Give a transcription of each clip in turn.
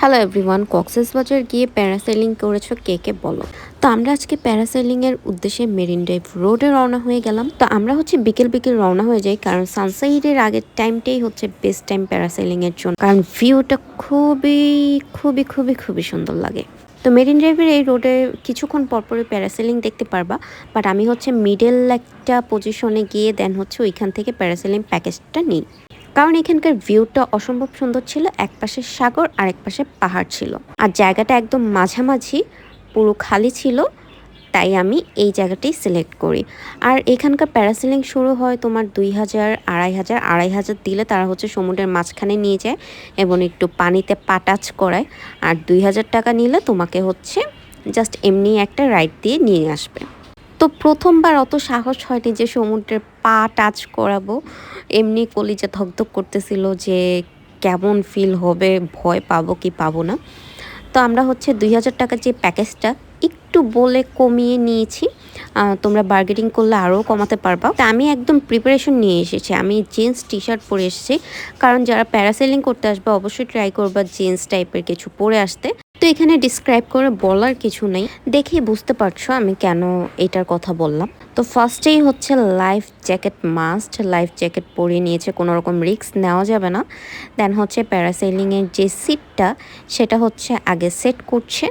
Hello everyone Cox's বাজার গিয়ে parasailing করেছ, কে কে বলো? তো আমরা আজকে প্যারাসেলিং এর উদ্দেশ্যে মেরিন ড্রাইভ রোডে রওনা হয়ে গেলাম। তো আমরা হচ্ছে বিকেল বিকেল রওনা হয়ে যাই, কারণ সানসাইডের আগের টাইমটাই হচ্ছে বেস্ট টাইম প্যারাসেলিং এর জন্য। কারণ ভিউটা খুবই খুবই খুবই খুবই সুন্দর লাগে। তো মেরিন ড্রাইভের এই রোডে কিছুক্ষণ পরপরই প্যারাসেলিং দেখতে পারবা বাট আমি হচ্ছে মিডল একটা পজিশনে গিয়ে দেন হচ্ছে ওইখান থেকে প্যারাসেলিং প্যাকেজটা নিই। কারণ এখানকার ভিউটা অসম্ভব সুন্দর ছিল। এক পাশে সাগর আর এক পাশে পাহাড় ছিল। আর জায়গাটা একদম মাঝামাঝি, পুরো খালি ছিল। তাই আমি এই জায়গাটাই সিলেক্ট করি। আর এখানকার প্যারাসিলিং শুরু হয় তোমার দুই হাজার, আড়াই হাজার আড়াই হাজার দিলে তারা হচ্ছে সমুদ্রের মাঝখানে নিয়ে যায় এবং একটু পানিতে পাটাচ করায়। আর দুই হাজার টাকা নিলে তোমাকে হচ্ছে জাস্ট এমনি একটা রাইড দিয়ে নিয়ে আসবে। তো প্রথমবার অত সাহস হয়নি যে সমুদ্রের পা টাচ করাবো। এমনি কলিজা ধকধক করতেছিল যে কেমন ফিল হবে, ভয় পাবো কি পাবো না। তো আমরা হচ্ছে দুই হাজার টাকার যে প্যাকেজটা একটু বলে কমিয়ে নিয়েছি। তোমরা বার্গেটিং করলে আরও কমাতে পারবা। তা আমি একদম প্রিপারেশন নিয়ে এসেছি। আমি জিন্স টি শার্ট পরে এসেছি। কারণ যারা প্যারাসেলিং করতে আসবে, অবশ্যই ট্রাই করবা জিন্স টাইপের কিছু পরে আসতে। তো এখানে ডিসক্রাইব করে বলার কিছু নেই। দেখে বুঝতে পারছ আমি কেন এটার কথা বললাম। তো ফার্স্টেই হচ্ছে life jacket must life jacket পরিয়ে নিয়েছে কোনো রকম রিস্ক নেওয়া যাবে না। দেন হচ্ছে প্যারাসেলিংয়ের যে সিটটা সেটা হচ্ছে আগে সেট করছে।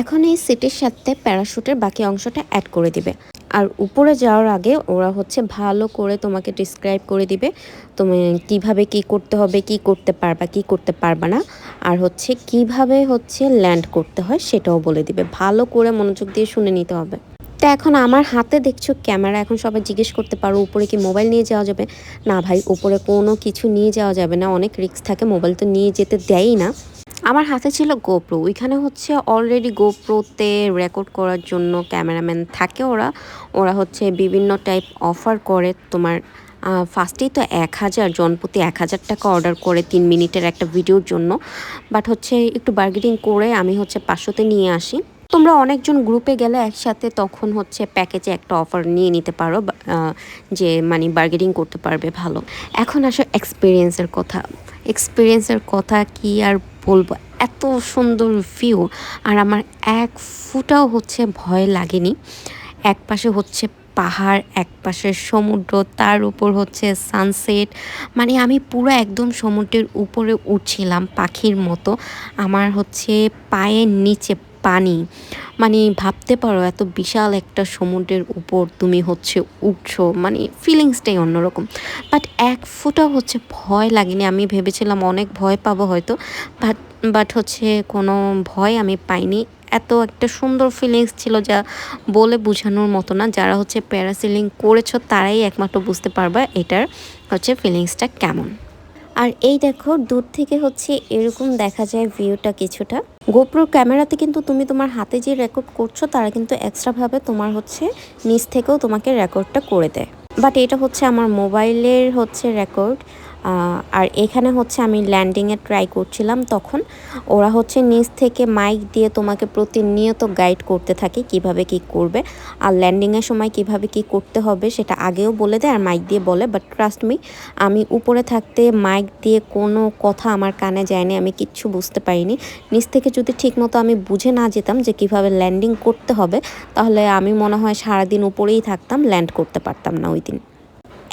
এখন এই সিটের সাথে প্যারাশুটের বাকি অংশটা অ্যাড করে দিবে। আর উপরে যাওয়ার আগে ওরা হচ্ছে ভালো করে তোমাকে ডিসক্রাইব করে দিবে, তুমি কীভাবে কি করতে হবে, কি করতে পারবা, কি করতে পারবা না, আর হচ্ছে কীভাবে হচ্ছে ল্যান্ড করতে হয় সেটাও বলে দিবে। ভালো করে মনোযোগ দিয়ে শুনে নিতে হবে। তো এখন আমার হাতে দেখছ ক্যামেরা, এখন সবাই জিজ্ঞেস করতে পারো, উপরে কি মোবাইল নিয়ে যাওয়া যাবে? না ভাই, উপরে কোনো কিছু নিয়ে যাওয়া যাবে না, অনেক রিস্ক থাকে মোবাইল তো নিয়ে যেতে দেয়ই না। আমার হাতে ছিল গোপ্রো ওইখানে হচ্ছে অলরেডি গোপ্রোতে রেকর্ড করার জন্য ক্যামেরাম্যান থাকে ওরা। ওরা হচ্ছে বিভিন্ন টাইপ অফার করে। তোমার ফার্স্টেই তো এক হাজার, জনপ্রতি এক হাজার টাকা অর্ডার করে তিন মিনিটের একটা ভিডিওর জন্য। বাট হচ্ছে একটু বার্গেনিং করে আমি হচ্ছে পাঁচশোতে নিয়ে আসি। তোমরা অনেকজন গ্রুপে গেলে একসাথে তখন হচ্ছে প্যাকেজে একটা অফার নিয়ে নিতে পারো যে মানে বার্গেনিং করতে পারবে ভালো। এখন আসো এক্সপিরিয়েন্সের কথা। এক্সপিরিয়েন্সের কথা কি আর বলব, এত সুন্দর ভিউ আর আমার এক ফুটাও হচ্ছে ভয় লাগেনি। এক পাশে হচ্ছে পাহাড়, এক পাশে সমুদ্র, তার উপর হচ্ছে সানসেট মানে আমি পুরো একদম সমুদ্রের উপরে উঠছিলাম পাখির মতো। আমার হচ্ছে পায়ের নিচে পানি। মানে ভাবতে পারো, এত বিশাল একটা সমুদ্রের উপর তুমি হচ্ছে উঠছো মানে ফিলিংসটাই অন্যরকম। বাট এক ফুটাও হচ্ছে ভয় লাগেনি। আমি ভেবেছিলাম অনেক ভয় পাবো হয়তো বাট বাট হচ্ছে কোনো ভয় আমি পাইনি। এত একটা সুন্দর ফিলিংস ছিল যা বলে বোঝানোর মতো না। যারা হচ্ছে প্যারাসিলিং করেছ, তারাই একমাত্র বুঝতে পারবা এটার হচ্ছে ফিলিংসটা কেমন। আর এই দেখো, দূর থেকে হচ্ছে এরকম দেখা যায় ভিউটা কিছুটা। গোপ্রোর ক্যামেরাতে কিন্তু তুমি তোমার হাতে যে রেকর্ড করছ, তারা কিন্তু এক্সট্রাভাবে তোমার হচ্ছে নিচ থেকেও তোমাকে রেকর্ডটা করে দেয়। বাট এটা হচ্ছে আমার মোবাইলের হচ্ছে রেকর্ড আর এখানে হচ্ছে আমি ল্যান্ডিংয়ে ট্রাই করছিলাম তখন। ওরা হচ্ছে নিচ থেকে মাইক দিয়ে তোমাকে প্রতিনিয়ত গাইড করতে থাকে কীভাবে কি করবে আর ল্যান্ডিংয়ের সময় কীভাবে কি করতে হবে সেটা আগেও বলে দেয় আর মাইক দিয়ে বলে। বাট ট্রাস্ট মি আমি উপরে থাকতে মাইক দিয়ে কোনো কথা আমার কানে যায়নি, আমি কিচ্ছু বুঝতে পারিনি। নিচ থেকে যদি ঠিকমতো আমি বুঝে না যেতাম যে কীভাবে ল্যান্ডিং করতে হবে, তাহলে আমি মনে হয় সারাদিন উপরেই থাকতাম ল্যান্ড করতে পারতাম না ওই দিন।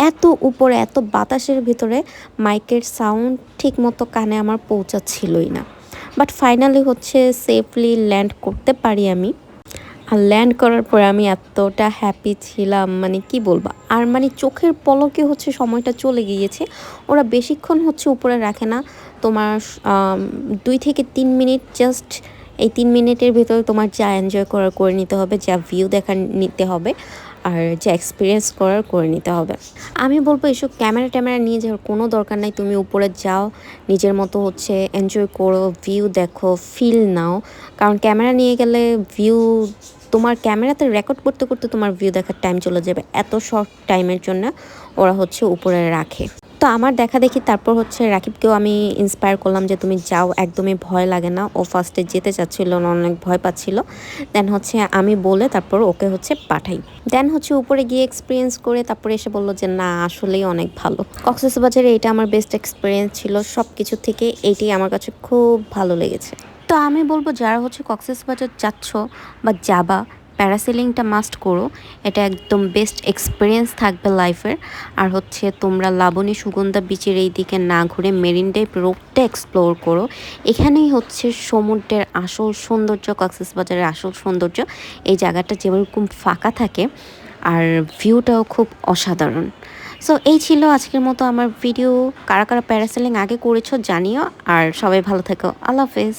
এত উপরে, এত বাতাসের ভিতরে মাইকের সাউন্ড ঠিক মতো কানে আমার পৌঁছাচ্ছিলই না। বাট ফাইনালি হচ্ছে সেফলি ল্যান্ড করতে পারি আমি। আর ল্যান্ড করার পরে আমি এতটা হ্যাপি ছিলাম মানে কি বলব? আর মানে চোখের পলকে হচ্ছে সময়টা চলে গিয়েছে। ওরা বেশিক্ষণ হচ্ছে উপরে রাখে না। তোমার দুই থেকে তিন মিনিট জাস্ট এই তিন মিনিটের ভিতরে তোমার যা এনজয় করার করে নিতে হবে, যা ভিউ দেখা নিতে হবে। আর যে এক্সপিরিয়েন্স করার করে নিতে হবে। আমি বলব এসব ক্যামেরা ট্যামেরা নিয়ে যাওয়ার কোনো দরকার নাই। তুমি উপরে যাও, নিজের মতো হচ্ছে এনজয় করো ভিউ দেখো ফিল নাও। কারণ ক্যামেরা নিয়ে গেলে ভিউ তোমার ক্যামেরাতে রেকর্ড করতে করতে তোমার ভিউ দেখার টাইম চলে যাবে। এত শর্ট টাইমের জন্য ওরা হচ্ছে উপরে রাখে। তো আমার দেখা দেখি তারপর হচ্ছে রাকিবকেও আমি ইন্সপায়ার করলাম যে তুমি যাও, একদমই ভয় লাগে না। ও ফার্স্টে যেতে চাচ্ছিল, না অনেক ভয় পাচ্ছিল। দেন হচ্ছে আমি বলে তারপর ওকে হচ্ছে পাঠাই। দেন হচ্ছে উপরে গিয়ে এক্সপিরিয়েন্স করে তারপরে এসে বলল যে, না, আসলেই অনেক ভালো। বাজারে এটা আমার বেস্ট এক্সপিরিয়েন্স ছিল। সব কিছু থেকে এইটাই আমার কাছে খুব ভালো লেগেছে। তো আমি বলব, যারা হচ্ছে কক্সেস বাজার যাচ্ছ বা যাবা প্যারাসেলিংটা মাস্ট করো। এটা একদম বেস্ট এক্সপিরিয়েন্স থাকবে লাইফের আর হচ্ছে তোমরা লাবণী সুগন্ধা বিচের এই দিকে না ঘুরে মেরিন ড্রাইভ রোডটা এক্সপ্লোর করো। এখানেই হচ্ছে সমুদ্রের আসল সৌন্দর্য কক্সেস বাজারের আসল সৌন্দর্য। এই জায়গাটা যেরকম ফাঁকা থাকে, আর ভিউটাও খুব অসাধারণ। সো এই ছিল আজকের মতো আমার ভিডিও কারা কারা প্যারাসেলিং আগে করেছ জানিও। আর সবাই ভালো থেকো। আল্লাহ হাফেজ।